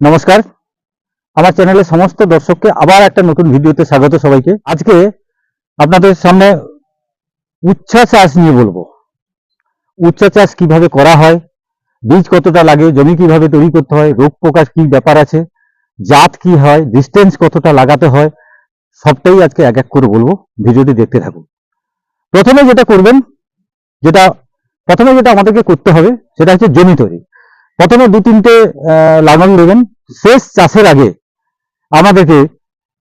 নমস্কার। আমার চ্যানেলের সমস্ত দর্শককে আবার একটা নতুন ভিডিওতে স্বাগত সবাইকে। আজকে আপনাদের সামনে উচ্ছা চাষ নিয়ে বলব। উচ্ছা চাষ কীভাবে করা হয়, বীজ কতটা লাগে, জমি কীভাবে তৈরি করতে হয়, রোগ প্রকাশ কি ব্যাপার আছে, জাত কি হয় ডিস্টেন্স কতটা লাগাতে হয়, সবটাই আজকে এক এক করে বলব। ভিডিওটি দেখতে থাকুন। প্রথমে যেটা করবেন, যেটা, প্রথমে যেটা আমাদেরকে করতে হবে, সেটা হচ্ছে জমি তৈরি। প্রথমে দু তিনটে লাঙল দেবেন। শেষ চাষের আগে আমাদেরকে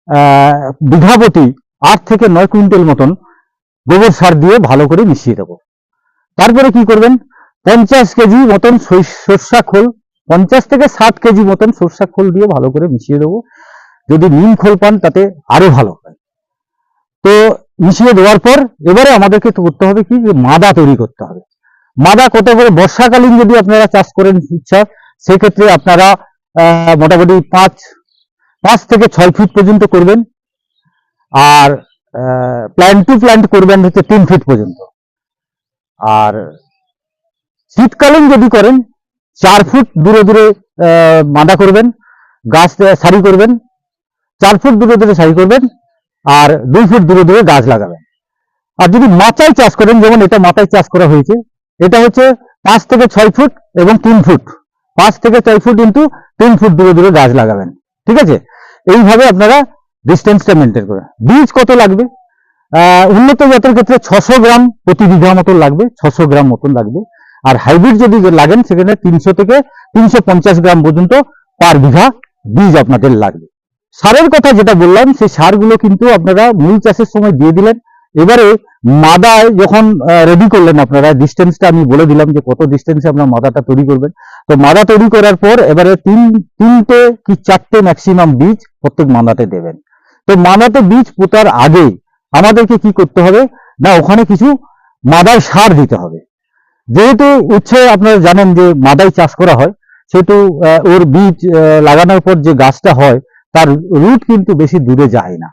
আহ, বিঘা প্রতি আট থেকে নয় কুইন্টাল মতন গোবর সার দিয়ে ভালো করে মিশিয়ে দেবো। তারপরে কি করবেন? পঞ্চাশ কেজি মতন সরষা খোল পঞ্চাশ থেকে ষাট কেজি মতন সরষা খোল দিয়ে ভালো করে মিশিয়ে দেবো। যদি নিম খোল পান তাতে আরও ভালো হয়। তো মিশিয়ে দেওয়ার পর এবারে আমাদেরকে করতে হবে কি? যে মাদা তৈরি করতে হবে। মাদা কত করে বর্ষাকালীন যদি আপনারা চাষ করেন ইচ্ছা সেক্ষেত্রে আপনারা মোটামুটি পাঁচ পাঁচ থেকে ছয় ফিট পর্যন্ত করবেন। আর প্ল্যান্ট টু প্ল্যান্ট করবেন হচ্ছে তিন ফিট পর্যন্ত। আর শীতকালীন যদি করেন, চার ফুট দূরে দূরে মাদা করবেন, গাছ, সারি করবেন, চার ফুট দূরে দূরে সারি করবেন, আর দুই ফুট দূরে দূরে গাছ লাগাবেন। আর যদি মাচায় চাষ করেন, যেমন এটা মাথায় চাষ করা হয়েছে এটা হচ্ছে পাঁচ থেকে ছয় ফুট এবং তিন ফুট। পাঁচ থেকে ছয় ফুট ইন্টু তিন ফুট দূরে দূরে গাছ লাগাবেন। ঠিক আছে? এইভাবে আপনারা ডিস্টেন্সটা মেনটেন করবেন। বীজ কত লাগবে? উন্নত জাতের ক্ষেত্রে ছশো গ্রাম প্রতি বিঘা মতন লাগবে, ছশো গ্রাম মতন লাগবে। আর হাইব্রিড যদি লাগেন, সেখানে তিনশো থেকে তিনশো পঞ্চাশ গ্রাম পর্যন্ত পার বিঘা বীজ আপনাদের লাগবে। সারের কথা যেটা বললাম, সেই সারগুলো কিন্তু আপনারা মূল চাষের সময় দিয়ে দিলেন। এবারে মাদায় যখন রেডি করলেন আপনারা ডিস্টেন্সটা আমি বলে দিলাম যে কত ডিস্টেন্সে আপনার মাদাটা তৈরি করবেন। তো মাদা তৈরি করার পর এবারে তিন, তিনটে কি চারটে ম্যাক্সিমাম বীজ প্রত্যেক মাদাতে দেবেন। তো মাদাতে বীজ পোতার আগে আমাদেরকে কি করতে হবে? না, ওখানে কিছু মাদার সার দিতে হবে। যেহেতু উচ্ছে আপনারা জানেন যে মাদায় চাষ করা হয়, সেহেতু ওর বীজ লাগানোর পর যে গাছটা হয়, তার রুট কিন্তু বেশি দূরে যায় না।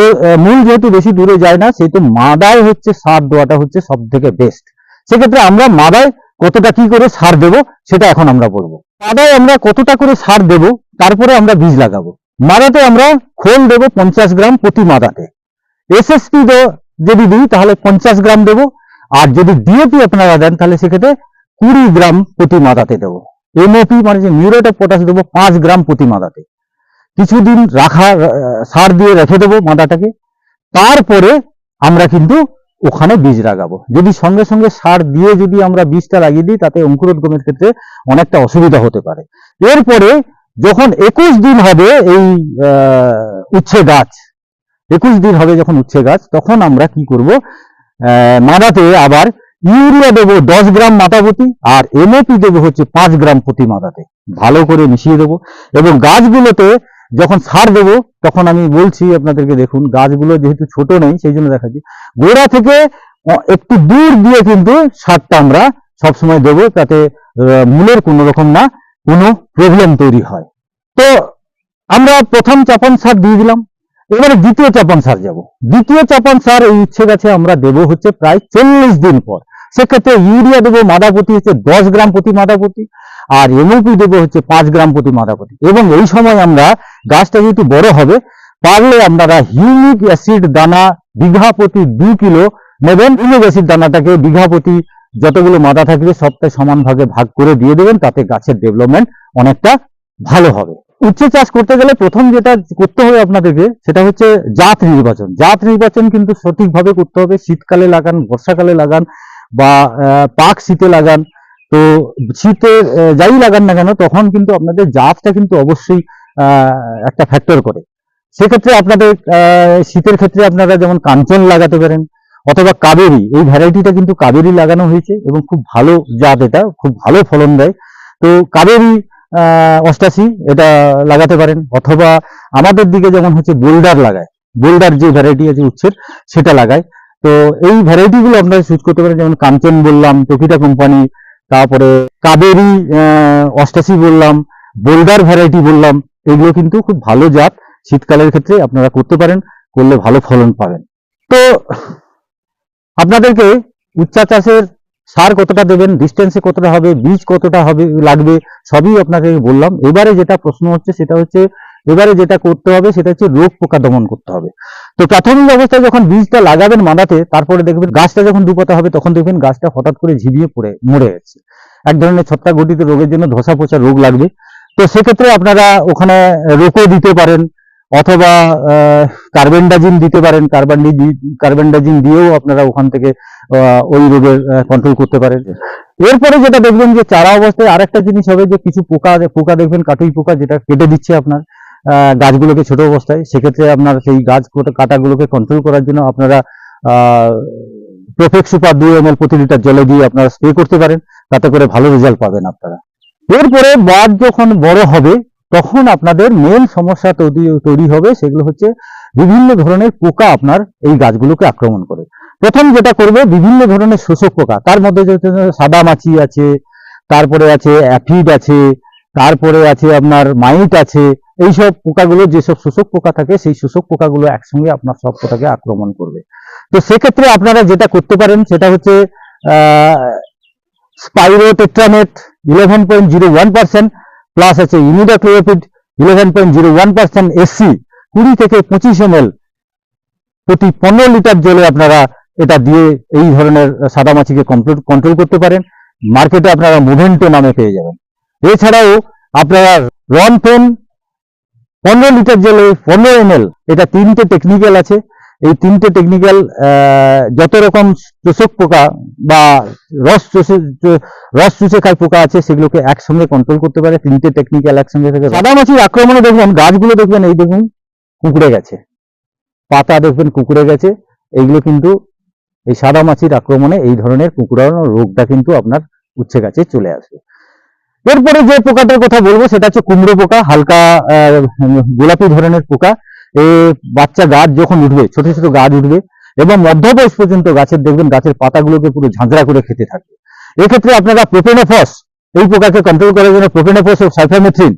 তো মূল যেহেতু বেশি দূরে যায় না, সেহেতু মাদায় হচ্ছে সার দেওয়াটা হচ্ছে সব থেকে বেস্ট সেক্ষেত্রে আমরা মাদায় কতটা কি করে সার দেব, সেটা এখন আমরা বলব। মাদায় আমরা কতটা করে সার দেব, তারপরে আমরা বীজ লাগাবো। মাদাতে আমরা খোল দেবো পঞ্চাশ গ্রাম প্রতি মাদাতে। এসএসপি যদি দিই, তাহলে পঞ্চাশ গ্রাম দেবো। আর যদি ডিএপি আপনারা দেন, তাহলে সেক্ষেত্রে কুড়ি গ্রাম প্রতি মাদাতে দেবো। এমওপি মানে যে মিউরেট অফ পটাশ দেবো, পাঁচ গ্রাম প্রতি মাদাতে। কিছুদিন রাখা সার দিয়ে রেখে দেবো মাদাটাকে তারপরে আমরা কিন্তু ওখানে বীজ লাগাবো। যদি সঙ্গে সঙ্গে সার দিয়ে যদি আমরা বীজটা লাগিয়ে দিই, তাতে অঙ্কুরোদ্গমের ক্ষেত্রে অনেকটা অসুবিধা হতে পারে। এরপরে যখন একুশ দিন হবে এই উচ্ছে গাছ, একুশ দিন হবে যখন উচ্ছে গাছ, তখন আমরা কি করব? মাদাতে আবার ইউরিয়া দেবো দশ গ্রাম মাথাপতি আর এমওপি দেবো হচ্ছে পাঁচ গ্রাম প্রতি মাদাতে। ভালো করে মিশিয়ে দেবো। এবং গাছগুলোতে যখন সার দেবো তখন আমি বলছি আপনাদেরকে দেখুন গাছগুলো যেহেতু ছোট নেই সেই জন্য দেখাচ্ছি। গোড়া থেকে একটু দূর দিয়ে কিন্তু সারটা আমরা সবসময় দেবো আহ, মূলের কোনো রকম না কোনো প্রবলেম তৈরি হয়। তো আমরা প্রথম চাপান সার দিয়ে দিলাম এবারে দ্বিতীয় চাপান সার যাব। দ্বিতীয় চাপান সার এই উচ্ছে গাছে আমরা দেব হচ্ছে প্রায় চল্লিশ দিন পর। সেক্ষেত্রে ইউরিয়া দেবো মাদাপতি হচ্ছে দশ গ্রাম প্রতি মাদাপতি আর এমওপি দেবো হচ্ছে পাঁচ গ্রাম প্রতি মাদাপতি এবং এই সময় আমরা গাছটা যেহেতু বড় হবে, পারলে আপনারা হিউমিক অ্যাসিড দানা বিঘা প্রতি দু কিলো নেবেন। হিউমিক অ্যাসিড দানাটাকে বিঘা প্রতি যতগুলো মাদা থাকবে সবটাই সমান ভাগে করে দিয়ে দেবেন, তাতে গাছের ডেভেলপমেন্ট অনেকটা ভালো হবে। উচ্ছে চাষ করতে গেলে প্রথম যেটা করতে হবে আপনাদেরকে, সেটা হচ্ছে জাত নির্বাচন। জাত নির্বাচন কিন্তু সঠিকভাবে করতে হবে। শীতকালে লাগান, বর্ষাকালে লাগান বা পাক শীতে লাগান। তো শীতে যাই লাগান না কেন, তখন কিন্তু আপনাদের জাতটা কিন্তু অবশ্যই একটা ফ্যাক্টর করে। সেক্ষেত্রে আপনাদের শীতের ক্ষেত্রে আপনারা যেমন কাঞ্চন লাগাতে পারেন, অথবা কাবেরি, এই ভ্যারাইটিটা কিন্তু কাবেরি লাগানো হয়েছে এবং খুব ভালো জাত এটা, খুব ভালো ফলন দেয়। তো কাবেরি অষ্টাশি, এটা লাগাতে পারেন, অথবা আমাদের দিকে যেমন হচ্ছে বোল্ডার লাগায়, বোল্ডার যে ভ্যারাইটি আছে উচ্ছের, সেটা লাগায়। তো এই ভ্যারাইটিগুলো আপনারা চুজ করতে পারেন, যেমন কাঞ্চন বললাম টকিটা কোম্পানি, তারপরে কাবেরি অষ্টাশি বললাম, বোল্ডার ভ্যারাইটি বললাম এগুলো কিন্তু খুব ভালো জাত। শীতকালের ক্ষেত্রে আপনারা করতে পারেন, করলে ভালো ফলন পাবেন। তো আপনাদেরকে উচ্চা চাষের সার কতটা দেবেন ডিস্টেন্সে কতটা হবে, বীজ কতটা হবে, লাগবে, সবই আপনাকে বললাম। এবারে যেটা প্রশ্ন হচ্ছে সেটা হচ্ছে, এবারে যেটা করতে হবে সেটা হচ্ছে রোগ পোকা দমন করতে হবে। তো প্রাথমিক অবস্থায় যখন বীজটা লাগাবেন মাদাতে, তারপরে দেখবেন গাছটা যখন দুপাতা হবে, তখন দেখবেন গাছটা হঠাৎ করে ঝিমিয়ে পড়ে, মরে যাচ্ছে। এক ধরনের ছত্রাক ঘটিত রোগের জন্য ধসা পচা রোগ লাগবে। তো সেক্ষেত্রে আপনারা ওখানে রোকো দিতে পারেন, অথবা কার্বেন্ডাজিন দিতে পারেন কার্বান্ডি কার্বেন্ডাজিন দিয়েও আপনারা ওখান থেকে ওই রোগের কন্ট্রোল করতে পারেন। এরপরে যেটা দেখবেন যে চারা অবস্থায় আরেকটা জিনিস হবে যে কিছু পোকা পোকা দেখবেন, কাটুই পোকা যেটা কেটে দিচ্ছে আপনার গাছগুলোকে ছোট অবস্থায়, সেক্ষেত্রে আপনার সেই গাছ কোটা- কাটাগুলোকে কন্ট্রোল করার জন্য আপনারা প্রোফেক্ট সুপার দুই এম প্রতি লিটার জলে দিয়ে আপনারা স্প্রে করতে পারেন, তাতে করে ভালো রেজাল্ট পাবেন আপনারা। এরপরে বাদ যখন বড় হবে, তখন আপনাদের মেন সমস্যা তৈরি তৈরি হবে সেগুলো হচ্ছে বিভিন্ন ধরনের পোকা আপনার এই গাছগুলোকে আক্রমণ করে। প্রথম যেটা করবে, বিভিন্ন ধরনের শোষক পোকা। তার মধ্যে সাদা মাছি আছে, তারপরে আছে অ্যাফিড আছে, তারপরে আছে আপনার মাইট আছে, এইসব পোকাগুলো যেসব শোষক পোকা থাকে, সেই শোষক পোকাগুলো একসঙ্গে আপনার সব পোকাকে আক্রমণ করবে। তো সেক্ষেত্রে আপনারা যেটা করতে পারেন, সেটা হচ্ছে spirotetramat eleven point zero one percent plus আছে imidacloprid eleven point zero one percent SC কুড়ি থেকে পঁচিশ এম প্রতি পনেরো লিটার জলে আপনারা এটা দিয়ে এই ধরনের সাদামাছিকে কন্ট্রোল করতে পারেন। মার্কেটে আপনারা মুভেন্টো নামে পেয়ে যাবেন। এছাড়াও আপনারা রন পেন পনেরো লিটার জলে পনেরো এম এটা তিনটে টেকনিক্যাল আছে। এই তিনটে টেকনিক্যাল যত রকম চোষক পোকা বা রস চষে রস চুষে খায় পোকা আছে, সেগুলোকে একসঙ্গে কন্ট্রোল করতে পারে, তিনটে টেকনিক্যাল একসঙ্গে থেকে। সাদামাছির আক্রমণে দেখবেন, গাছগুলো দেখবেন, এই দেখুন কুকুরে গেছে। পাতা দেখবেন কুকুরে গেছে। এইগুলো কিন্তু, এই সাদা মাছির আক্রমণে এই ধরনের কুকুরানো রোগটা কিন্তু আপনার উচ্ছে গাছে চলে আসবে। এরপরে যে পোকাটার কথা বলব, সেটা হচ্ছে কুমড়ো পোকা, হালকা গোলাপি ধরনের পোকা। বাচ্চা গাছ যখন উঠবে, ছোট ছোট গাছ উঠবে এবং মধ্যবয়স পর্যন্ত গাছের দেখবেন গাছের পাতাগুলোকে পুরো ঝাঁঝরা করে খেতে থাকবে এক্ষেত্রে আপনারা প্রোপেনোফস, এই পোকাকে কন্ট্রোল করার জন্য প্রোপেনোফস ও সাইফামেথ্রিন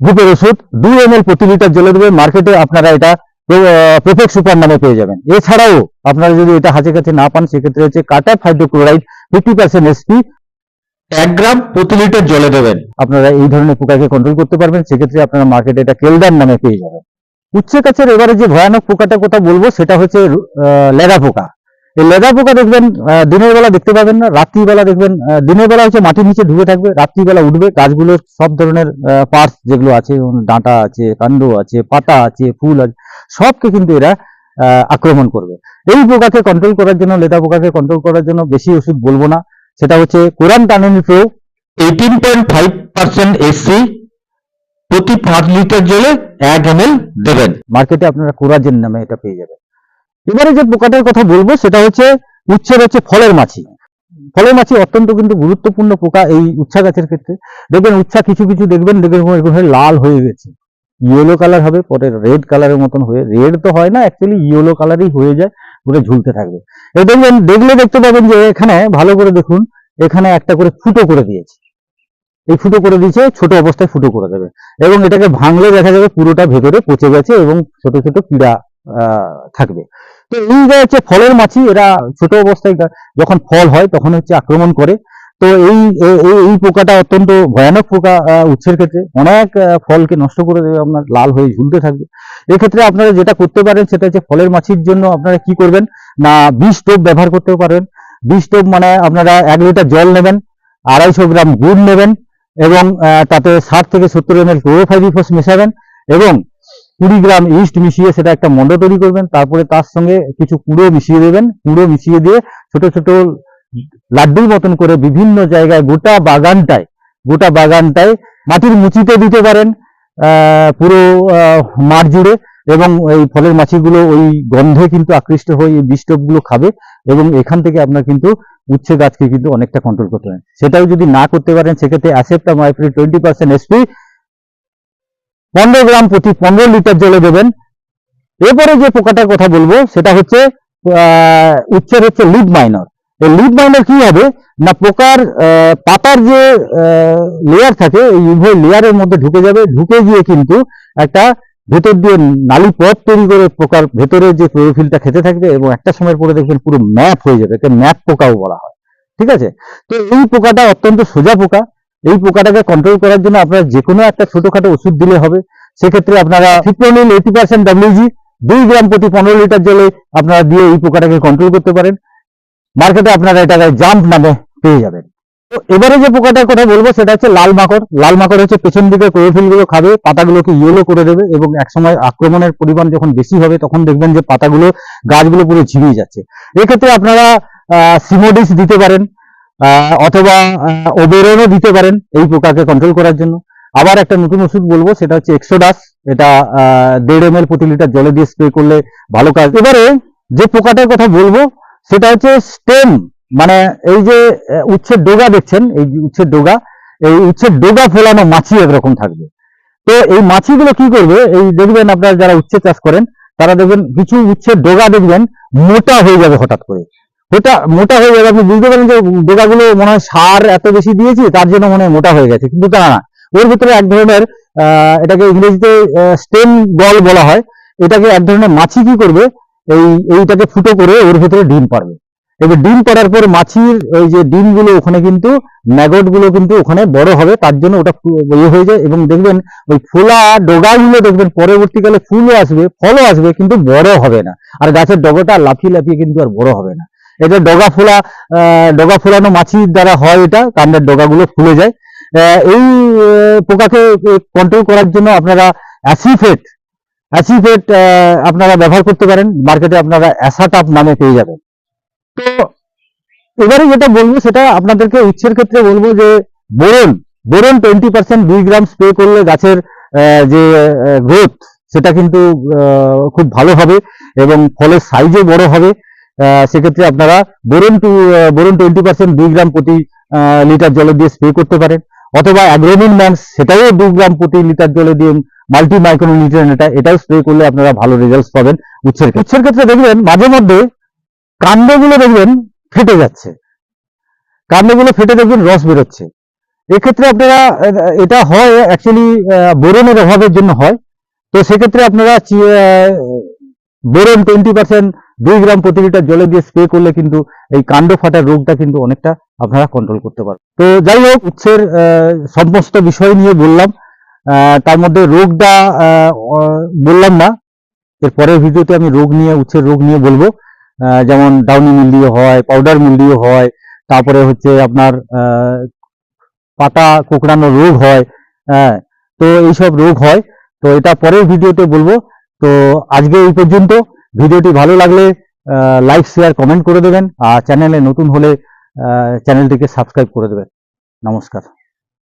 গ্রুপের ওষুধ দুই এম প্রতি লিটার জলে দেবে মার্কেটে আপনারা এটা প্রোফেক্ট সুপার নামে পেয়ে যাবেন। এছাড়াও আপনারা যদি এটা হাতে কাছে না পান, সেক্ষেত্রে হচ্ছে কাটা হাইড্রোক্লোরাইড ফিফটি পার্সেন্ট এসপি এক গ্রাম প্রতি লিটার জলে দেবেন। আপনারা এই ধরনের পোকাকে কন্ট্রোল করতে পারবেন, সেক্ষেত্রে আপনারা মার্কেটে এটা কেলদার নামে পেয়ে যাবেন। উচ্ছে গাছের এবারে যে ভয়ানক পোকাটার কথা বলব, সেটা হচ্ছে লেদা পোকা। এই লেদা পোকা দেখবেন দিনের বেলা দেখতে পাবেন না রাত্রিবেলা দেখবেন দিনের বেলা হচ্ছে মাটির নিচে ঢুকে থাকবে রাত্রিবেলা উঠবে গাছগুলোর সব ধরনের পার্টস যেগুলো আছে ডাঁটা আছে, কাণ্ড আছে, পাতা আছে, ফুল আছে, সবকে কিন্তু এরা আক্রমণ করবে। এই পোকাকে কন্ট্রোল করার জন্য, লেদা পোকাকে কন্ট্রোল করার জন্য বেশি ওষুধ বলব না। সেটা হচ্ছে chlorantraniliprole eighteen point five percent SC প্রতি পাঁচ লিটার জলে এক এম দেবেন। মার্কেটে আপনারা কোরাজেন নামে এটা পেয়ে যাবেন। এবারে যে পোকাটার কথা বলব, সেটা হচ্ছে উচ্ছের হচ্ছে ফলের মাছি। ফলের মাছি অত্যন্ত কিন্তু গুরুত্বপূর্ণ পোকা এই উচ্ছা গাছের ক্ষেত্রে। দেখবেন উচ্ছা কিছু কিছু দেখবেন দেখবেন এরকম হয়ে লাল হয়ে গেছে। ইয়েলো কালার হবে, পরে রেড কালারের মতন হয়ে রেড তো হয় না অ্যাকচুয়ালি ইয়েলো কালারই হয়ে যায়, পুরো ঝুলতে থাকবে। দেখবেন, দেখলে দেখতে পাবেন যে এখানে, ভালো করে দেখুন, এখানে একটা করে ফুটো করে দিয়েছে। এই ফুটো করে দিয়েছে, ছোট অবস্থায় ফুটো করে দেবে। এবং এটাকে ভাঙলে দেখা যাবে পুরোটা ভেতরে পচে গেছে এবং ছোট ছোট পীড়া থাকবে। তো এই যে হচ্ছে ফলের মাছি, এরা ছোট অবস্থায় যখন ফল হয় তখন হচ্ছে আক্রমণ করে। তো এই এই পোকাটা অত্যন্ত ভয়ানক পোকা উচ্ছের ক্ষেত্রে। অনেক ফলকে নষ্ট করে দেবে, আপনার লাল হয়ে ঝুলতে থাকবে। এক্ষেত্রে আপনারা যেটা করতে পারেন, সেটা হচ্ছে ফলের মাছির জন্য আপনারা কি করবেন? না বিষ টোপ ব্যবহার করতে পারেন। বিষ টোপ মানে আপনারা এক লিটার জল নেবেন, আড়াইশো গ্রাম গুড় নেবেন এবং তাতে ষাট থেকে সত্তর এম এল ক্লোরোফাইরিফস মেশাবেন এবং কুড়ি গ্রাম ইস্ট মিশিয়ে সেটা একটা মন্ড তৈরি করবেন। তারপরে তার সঙ্গে কিছু কুড়ো মিশিয়ে দেবেন। কুড়ো মিশিয়ে দিয়ে ছোট ছোট লাড্ডুর মতন করে বিভিন্ন জায়গায় গোটা বাগানটায় গোটা বাগানটায় মাটির মুচিতে দিতে পারেন পুরো মাঠ জুড়ে। এবং এই ফলের মাছিগুলো ওই গন্ধে কিন্তু আকৃষ্ট হয়ে এই বিষ্টপগুলো খাবে এবং এখান থেকে আপনার কিন্তু উচ্ছে গাছকে কিন্তু অনেকটা কন্ট্রোল করতে পারেন। সেটাও যদি না করতে পারেন সেক্ষেত্রে acetamiprid twenty percent SP পনেরো গ্রাম প্রতি পনেরো লিটার জলে দেবেন। এরপরে যে পোকাটার কথা বলব সেটা হচ্ছে আহ, উচ্ছের হচ্ছে লিড মাইনর এই লিড মাইনর কি হবে? না পোকার পাতার যে লেয়ার থাকে এই উভয় লেয়ারের মধ্যে ঢুকে যাবে। ঢুকে গিয়ে কিন্তু একটা ভেতর দিয়ে নালী পথ তৈরি করে পোকার ভেতরে যে ক্লোরোফিলটা খেতে থাকবে এবং একটা সময় পরে দেখবেন পুরো ম্যাপ হয়ে যাবে, একে ম্যাপ পোকাও বলা হয়। ঠিক আছে? তো এই পোকাটা অত্যন্ত সোজা পোকা। এই পোকাটাকে কন্ট্রোল করার জন্য আপনারা যে কোনো একটা ছোটখাটো ওষুধ দিলে হবে। সেক্ষেত্রে আপনারা ফিপ্রোনিল এইটি পার্সেন্ট ডাব্লিউজি দুই গ্রাম প্রতি পনেরো লিটার জলে আপনারা দিয়ে এই পোকাটাকে কন্ট্রোল করতে পারেন। মার্কেটে আপনারা এটাকে জাম্প নামে পেয়ে যাবেন। এবারে যে পোকাটার কথা বলব, সেটা হচ্ছে লাল মাকড়। লাল মাকড় হচ্ছে পেছন দিকে ক্লোরোফিলগুলো খাবে পাতাগুলোকে ইয়েলো করে দেবে এবং একসময় আক্রমণের পরিমাণ যখন বেশি হবে, তখন দেখবেন যে পাতাগুলো, গাছগুলো পুরো ঝিমিয়ে যাচ্ছে। এক্ষেত্রে আপনারা সিমোডিস দিতে পারেন অথবা ওবেরনও দিতে পারেন এই পোকাকে কন্ট্রোল করার জন্য। আবার একটা নতুন ওষুধ বলব, সেটা হচ্ছে এক্সোডাস এটা দেড় এম প্রতি লিটার জলে দিয়ে স্প্রে করলে ভালো কাজ। এবারে যে পোকাটার কথা বলব, সেটা হচ্ছে স্টেম মানে এই যে উচ্ছের ডোগা দেখছেন, এই উচ্ছের ডোগা, এই উচ্ছের ডোগা ফোলানো মাছি একরকম থাকবে। তো এই মাছিগুলো কি করবে? এই দেখবেন আপনারা যারা উচ্ছে চাষ করেন, তারা দেখবেন কিছু উচ্ছের ডোগা দেখবেন, মোটা হয়ে যাবে হঠাৎ করে। ওটা মোটা হয়ে যাবে, আপনি বুঝতে পারেন যে ডোগাগুলো মনে হয় সার এত বেশি দিয়েছি, তার জন্য মনে হয় মোটা হয়ে গেছে, কিন্তু তা না। ওর ভিতরে এক ধরনের এটাকে ইংরেজিতে স্টেম বল বলা হয়। এটাকে এক ধরনের মাছি কি করবে? এই, এইটাকে ফুটো করে ওর ভিতরে ডিম পারবে এবার ডিম পাড়ার পর মাছির ওই যে ডিমগুলো ওখানে কিন্তু ম্যাগটগুলো কিন্তু ওখানে বড় হবে, তার জন্য ওটা ইয়ে হয়ে যায় এবং দেখবেন ওই ফোলা ডগাগুলো দেখবেন পরবর্তীকালে ফুলও আসবে, ফলও আসবে, কিন্তু বড় হবে না। আর গাছের ডগাটা লাফিয়ে লাফিয়ে কিন্তু আর বড় হবে না। এটা ডগা ফোলা ডগা ফোলানো মাছির দ্বারা হয় এটা কাণ্ডের ডগাগুলো ফুলে যায়। এই পোকাকে কন্ট্রোল করার জন্য আপনারা অ্যাসিফেট অ্যাসিফেট আপনারা ব্যবহার করতে পারেন। মার্কেটে আপনারা অ্যাসাটাপ নামে পেয়ে যাবেন। তো এবারে যেটা বলব, সেটা আপনাদেরকে উচ্ছের ক্ষেত্রে বলব যে, বোরন বোরন টোয়েন্টি পার্সেন্ট দুই গ্রাম স্প্রে করলে গাছের যে গ্রোথ সেটা কিন্তু খুব ভালো হবে এবং ফলের সাইজও বড় হবে সেক্ষেত্রে আপনারা boron two boron twenty percent দুই গ্রাম প্রতি লিটার জলে দিয়ে স্প্রে করতে পারেন অথবা অ্যাগ্রোমিন ম্যান্স সেটাও দু গ্রাম প্রতি লিটার জলে দিয়ে মাল্টি মাইক্রো নিউট্রিয়েন্ট এটা, এটাও স্প্রে করলে আপনারা ভালো রেজাল্ট পাবেন উচ্ছের। উচ্ছের ক্ষেত্রে দেখবেন, মাঝে মধ্যে কাণ্ডগুলো দেখবেন ফেটে যাচ্ছে। কাণ্ডগুলো ফেটে দেখবেন রস বেরোচ্ছে। এক্ষেত্রে আপনারা, এটা হয় অ্যাকচুয়ালি বোরনের অভাবের জন্য হয়। তো সেক্ষেত্রে আপনারা বোরন টোয়েন্টি পার্সেন্ট দুই গ্রাম প্রতি লিটার জলে দিয়ে স্প্রে করলে কিন্তু এই কাণ্ড ফাটার রোগটা কিন্তু অনেকটা আপনারা কন্ট্রোল করতে পারবেন। তো যাই হোক উচ্ছের সমস্ত বিষয় নিয়ে বললাম। তার মধ্যে রোগটা বললাম না। এর পরের ভিডিওতে আমি রোগ নিয়ে উচ্ছের রোগ নিয়ে বলব। যেমন ডাউনি মিলডিও হয় পাউডার মিলডিও হয়, তারপরে হচ্ছে আপনার পাতা কোঁকড়ানো রোগ হয় হ্যাঁ তো এইসব রোগ হয়। তো এটা পরের ভিডিওতে বলব। তো আজকে এই পর্যন্ত। ভিডিওটি ভালো লাগলে লাইক শেয়ার কমেন্ট করে দেবেন। আর চ্যানেলে নতুন হলে চ্যানেলটিকে সাবস্ক্রাইব করে দেবেন। নমস্কার।